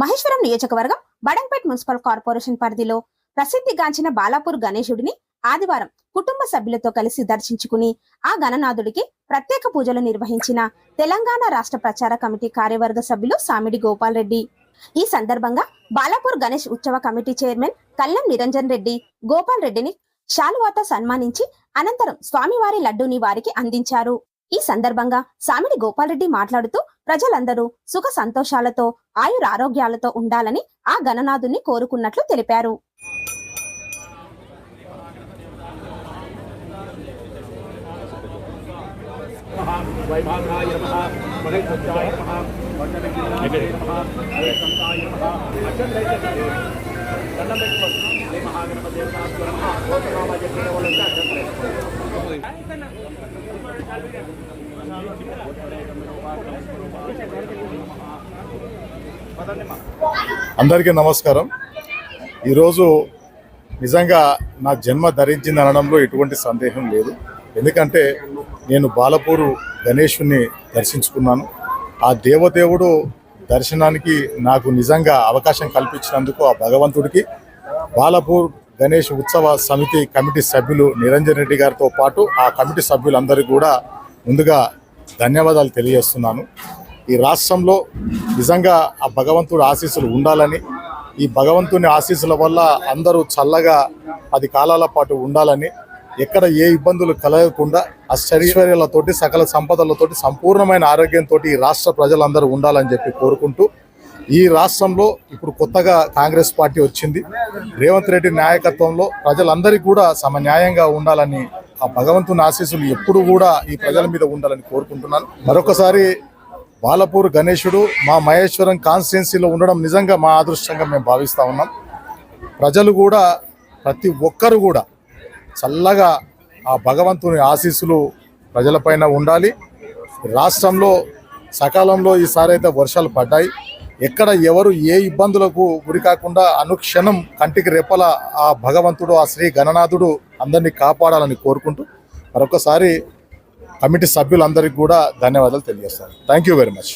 మహేశ్వరం నియోజకవర్గం Badangpet municipal corporation పరిధిలో ప్రసిద్ధిగాంచిన బాలాపూర్ గణేశుడిని ఆదివారం కుటుంబ సభ్యులతో కలిసి దర్శించుకుని ఆ గణనాథుడికి ప్రత్యేక పూజలు నిర్వహించిన తెలంగాణ రాష్ట్ర ప్రచార కమిటీ కార్యవర్గ సభ్యులు సామిడి గోపాల్ రెడ్డి. ఈ సందర్భంగా బాలాపూర్ గణేష్ ఉత్సవ కమిటీ చైర్మన్ కళ్యాణ్ నిరంజన్ రెడ్డి గోపాల్ రెడ్డిని శాలువాతో సన్మానించి అనంతరం స్వామివారి లడ్డూని వారికి అందించారు. ఈ సందర్భంగా సామిడి గోపాలరెడ్డి మాట్లాడుతూ ప్రజలందరూ సుఖ సంతోషాలతో ఆయురారోగ్యాలతో ఉండాలని ఆ గణనాథుని కోరుకున్నట్లు తెలిపారు వైభాగాయ నమః అందరికీ నమస్కారం. ఈరోజు నిజంగా నా జన్మ ధరించింది అనడంలో ఎటువంటి సందేహం లేదు. ఎందుకంటే నేను బాలపూరు గణేషుని దర్శించుకున్నాను. ఆ దేవదేవుడు దర్శనానికి నాకు నిజంగా అవకాశం కల్పించినందుకు ఆ భగవంతుడికి బాలపూర్ గణేష్ ఉత్సవ సమితి కమిటీ సభ్యులు నిరంజన్ రెడ్డి గారితో పాటు ఆ కమిటీ సభ్యులందరికీ కూడా ముందుగా ధన్యవాదాలు తెలియజేస్తున్నాను. ఈ రాష్ట్రంలో నిజంగా ఆ భగవంతుడి ఆశీస్సులు ఉండాలని ఈ భగవంతుని ఆశీస్సుల వల్ల అందరూ చల్లగా పది కాలాల పాటు ఉండాలని ఎక్కడ ఏ ఇబ్బందులు కలగకుండా అష్టైశ్వర్యాలతోటి సకల సంపదలతోటి సంపూర్ణమైన ఆరోగ్యంతో ఈ రాష్ట్ర ప్రజలందరూ ఉండాలని చెప్పి కోరుకుంటూ ఈ రాష్ట్రంలో ఇప్పుడు కొత్తగా కాంగ్రెస్ పార్టీ వచ్చింది. రేవంత్ రెడ్డి నాయకత్వంలో ప్రజలందరికీ కూడా సమన్యాయంగా ఉండాలని ఆ భగవంతుని ఆశీస్సులు ఎప్పుడు కూడా ఈ ప్రజల మీద ఉండాలని కోరుకుంటున్నాను. మరొకసారి బాలపూర్ గణేశుడు మా మహేశ్వరం కాన్స్టిట్యున్సీలో ఉండడం నిజంగా మా అదృష్టంగా మేము భావిస్తూ ఉన్నాం. ప్రజలు కూడా ప్రతి ఒక్కరు కూడా చల్లగా ఆ భగవంతుని ఆశీస్సులు ప్రజలపైన ఉండాలి. రాష్ట్రంలో సకాలంలో ఈసారి అయితే వర్షాలు పడ్డాయి. ఎక్కడ ఎవరు ఏ ఇబ్బందులకు గురి కాకుండా అనుక్షణం కంటికి రెప్పల ఆ భగవంతుడు ఆ శ్రీ గణనాథుడు అందరినీ కాపాడాలని కోరుకుంటూ మరొకసారి కమిటీ సభ్యులందరికీ కూడా ధన్యవాదాలు తెలియజేస్తాను. Thank you very much